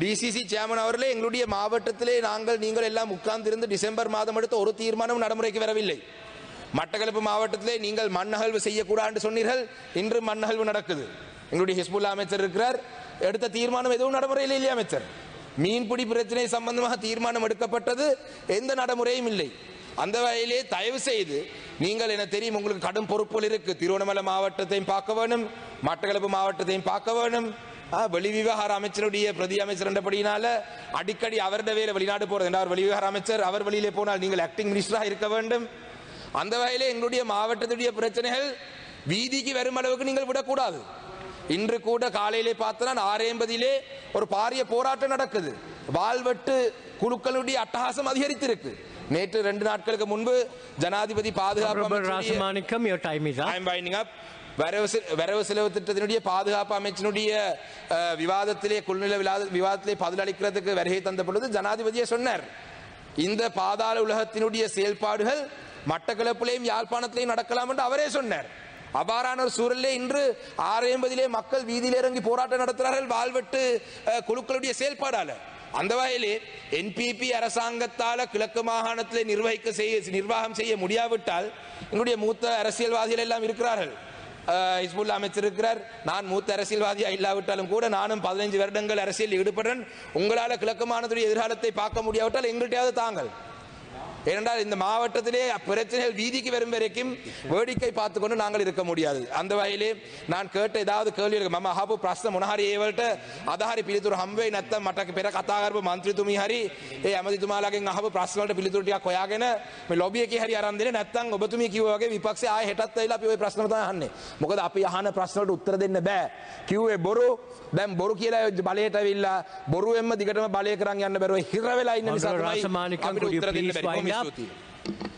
டிசிசி chairman அவர்களே எங்களுடைய மாவட்டத்திலே நாங்கள் நீங்கள் எல்லாம் உட்கார்ந்திருந்து டிசம்பர் மாதம் எடுத்த ஒரு தீர்மானம் நடைமுறைக்கு வரவில்லை. மட்டக்களப்பு மாவட்டத்திலே நீங்கள் மண்ணகழ்வு செய்யக்கூடாது சொன்னீர்கள். இன்று மண்ணகழ்வு நடக்குது. எங்களுடைய ஹிஸ்புல்லா அமைச்சர் இருக்கிறார். எடுத்த தீர்மானம் எதுவும் நடைமுறையில் இல்லையா அமைச்சர். மீன்பிடி பிரச்சனை சம்பந்தமாக தீர்மானம் எடுக்கப்பட்டது. எந்த நடைமுறையும் இல்லை. அந்த வகையிலே தயவு செய்து நீங்கள் என தெரியும் உங்களுக்கு கடும் பொறுப்புகள் இருக்கு. திருவண்ணாமலை மாவட்டத்தையும் பார்க்க வேணும். மட்டக்களப்பு மாவட்டத்தையும் பார்க்க வேணும். வெளிவிவகார அமைச்சருடைய பிரதி அமைச்சர் என்றபடியினால அடிக்கடி அவருடைய வேலை வெளிநாடு போறது என்ற அவர் வெளிவிவகார அமைச்சர் அவர் வெளியிலே போனால் நீங்கள் ஆக்டிங் மினிஸ்டராக இருக்க வேண்டும். அந்த வகையிலே எங்களுடைய மாவட்டத்துடைய பிரச்சனைகள் வீதிக்கு வரும் அளவுக்கு நீங்கள் விடக்கூடாது. இன்று கூட காலையிலே பார்த்தா ஆறு ஒரு பாரிய போராட்டம் நடக்குது. வாழ்வெட்டு குழுக்களுடைய அட்டகாசம் அதிகரித்திருக்கு. நேற்று ரெண்டு நாட்களுக்கு முன்பு ஜனாதிபதி பாதுகாப்பு வரவு வரவு செலவு திட்டத்தினுடைய பாதுகாப்பு அமைச்சினுடைய விவாதத்திலே குழ்நில விவாத- விவாதத்திலே பதிலளிக்கிறதுக்கு வருகை தந்த பொழுது ஜனாதிபதியை சொன்னார் இந்த பாதாள உலகத்தினுடைய செயல்பாடுகள் மட்டக்களப்பிலையும் யாழ்ப்பாணத்திலையும் நடக்கலாம் என்று அவரே சொன்னார் அபாரான ஒரு சூழலே இன்று ஆறு ஐம்பதிலே மக்கள் வீதியில் இறங்கி போராட்டம் நடத்துகிறார்கள் வாழ்வெட்டு குழுக்களுடைய செயல்பாடால அந்த வகையிலே என்பிபி அரசாங்கத்தால கிழக்கு மாகாணத்திலே நிர்வகிக்க செய்ய நிர்வாகம் செய்ய முடியாவிட்டால் எங்களுடைய மூத்த அரசியல்வாதிகள் எல்லாம் இருக்கிறார்கள் ஹிஸ்புல்லா அமைச்சர் இருக்கிறார். நான் மூத்த அரசியல்வாதியாக இல்லாவிட்டாலும் கூட நானும் பதினைஞ்சு வருடங்கள் அரசியல் ஈடுபடுறேன். உங்களால் கிழக்கு மாநிலத்துடைய எதிர்காலத்தை பார்க்க முடியாவிட்டால் எங்கள்கிட்டயாவது தாங்கள். ஏனென்றால் இந்த மாவட்டத்திலே பிரச்சனைகள் வீதிக்கு வரும் வரைக்கும் வேடிக்கை பார்த்து கொண்டு நாங்கள் இருக்க முடியாது. அந்த வகையிலே நான் கேட்ட ஏதாவது கேள்வி இருக்கு. මම අහපු ප්‍රශ්න මොනහරි ඒවලට අදාහරි පිළිතුරු හම් වෙයි නැත්නම් මට පෙර කතා කරපු മന്ത്രിතුමී හරි ඒ ඇමතිතුමාලාගෙන් අහපු ප්‍රශ්න වලට පිළිතුරු ටිකක් හොයාගෙන මේ ලොබි එකේ හරි අරන් දෙන්නේ නැත්නම් ඔබතුමී කිව්වා වගේ විපක්ෂය ආයෙ හෙටත් ඇවිල්ලා අපි ওই ප්‍රශ්න තමයි අහන්නේ මොකද අපි අහන ප්‍රශ්න වලට උත්තර දෙන්න බෑ කිව්වේ බොරු දැන් බොරු කියලා බලයට ඇවිල්ලා බොරුවෙන්ම දිගටම බලය කරන් යන්න බැරුව හිර වෙලා ඉන්න නිසා තමයි අපිට උත්තර දෙන්න බැරි gap.